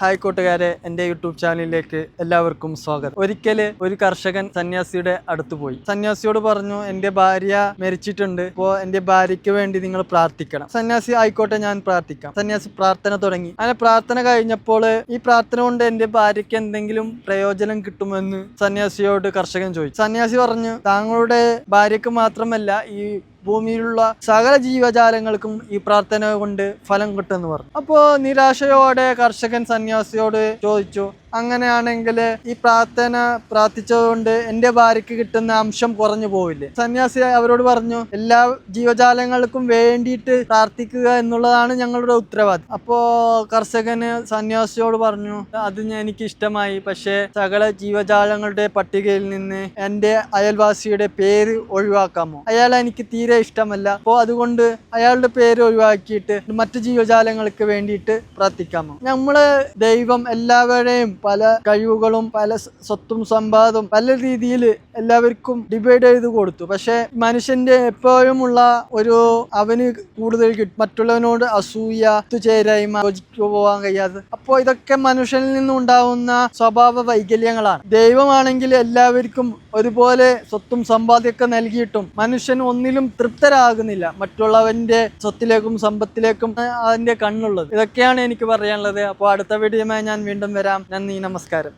Hi കൂട്ടുകാരെ എന്റെ YouTube ചാനലിലേക്ക് എല്ലാവർക്കും സ്വാഗതം. ഒരിക്കൽ ഒരു കർഷകൻ സന്യാസിയുടെ അടുത്ത് പോയി. സന്യാസിയോട് പറഞ്ഞു എന്റെ ഭാര്യ മരിച്ചിട്ടുണ്ട് അപ്പോൾ എന്റെ ഭാര്യയ്ക്ക് വേണ്ടി നിങ്ങൾ പ്രാർത്ഥിക്കണം. സന്യാസി ആയിക്കോട്ടെ ഞാൻ പ്രാർത്ഥിക്കാം. സന്യാസി പ്രാർത്ഥന തുടങ്ങി. അങ്ങനെ പ്രാർത്ഥന കഴിഞ്ഞപ്പോൾ ഈ പ്രാർത്ഥന കൊണ്ട് എന്റെ ഭാര്യയ്ക്ക് എന്തെങ്കിലും പ്രയോജനം കിട്ടുമെന്ന് സന്യാസിയോട് കർഷകൻ ചോദിച്ചു. സന്യാസി പറഞ്ഞു താങ്കളുടെ ഭാര്യയ്ക്ക് മാത്രമല്ല ഈ ഭൂമിയിലുള്ള സകല ജീവജാലങ്ങൾക്കും ഈ പ്രാർത്ഥന കൊണ്ട് ഫലം കിട്ടുമെന്ന് പറഞ്ഞു. അപ്പോൾ നിരാശയോടെ കർഷകൻ സന്യാസിയോട് ചോദിച്ചു അങ്ങനെയാണെങ്കിൽ ഈ പ്രാർത്ഥന പ്രാർത്ഥിച്ചതുകൊണ്ട് എന്റെ ഭാര്യയ്ക്ക് കിട്ടുന്ന അംശം കുറഞ്ഞു പോവില്ലേ? സന്യാസി അവരോട് പറഞ്ഞു എല്ലാ ജീവജാലങ്ങൾക്കും വേണ്ടിയിട്ട് പ്രാർത്ഥിക്കുക എന്നുള്ളതാണ് ഞങ്ങളുടെ ഉത്തരവാദിത്വം അപ്പോൾ കർഷകന് സന്യാസിയോട് പറഞ്ഞു അത് എനിക്ക് ഇഷ്ടമായി പക്ഷേ സകല ജീവജാലങ്ങളുടെ പട്ടികയിൽ നിന്ന് എന്റെ അയൽവാസിയുടെ പേര് ഒഴിവാക്കാമോ? അയാൾ എനിക്ക് തീരെ ഇഷ്ടമല്ല. അപ്പോൾ അതുകൊണ്ട് അയാളുടെ പേര് ഒഴിവാക്കിയിട്ട് മറ്റു ജീവജാലങ്ങൾക്ക് വേണ്ടിയിട്ട് പ്രാർത്ഥിക്കാമോ? നമ്മൾ ദൈവം എല്ലാവരെയും പല കഴിവുകളും പല സ്വത്തും സമ്പാദം പല രീതിയിൽ എല്ലാവർക്കും ഡിവൈഡ് ചെയ്ത് കൊടുത്തു. പക്ഷെ മനുഷ്യന്റെ എപ്പോഴും ഉള്ള ഒരു അവന് കൂടുതൽ മറ്റുള്ളവനോട് അസൂയ ഒത്തുചേരായ്മ യോജിച്ചു പോകാൻ കഴിയാതെ അപ്പോൾ ഇതൊക്കെ മനുഷ്യനിൽ നിന്നുണ്ടാവുന്ന സ്വഭാവ വൈകല്യങ്ങളാണ്. ദൈവമാണെങ്കിൽ എല്ലാവർക്കും ഒരുപോലെ സ്വത്തും സമ്പാദ്യമൊക്കെ നൽകിയിട്ടും മനുഷ്യൻ ഒന്നിലും തൃപ്തരാകുന്നില്ല മറ്റുള്ളവന്റെ സ്വത്തിലേക്കും സമ്പത്തിലേക്കും അതിന്റെ കണ്ണുള്ളത്. ഇതൊക്കെയാണ് എനിക്ക് പറയാനുള്ളത്. അപ്പോൾ അടുത്ത വീഡിയോമായി ഞാൻ വീണ്ടും വരാം. നന്ദി നമസ്കാരം.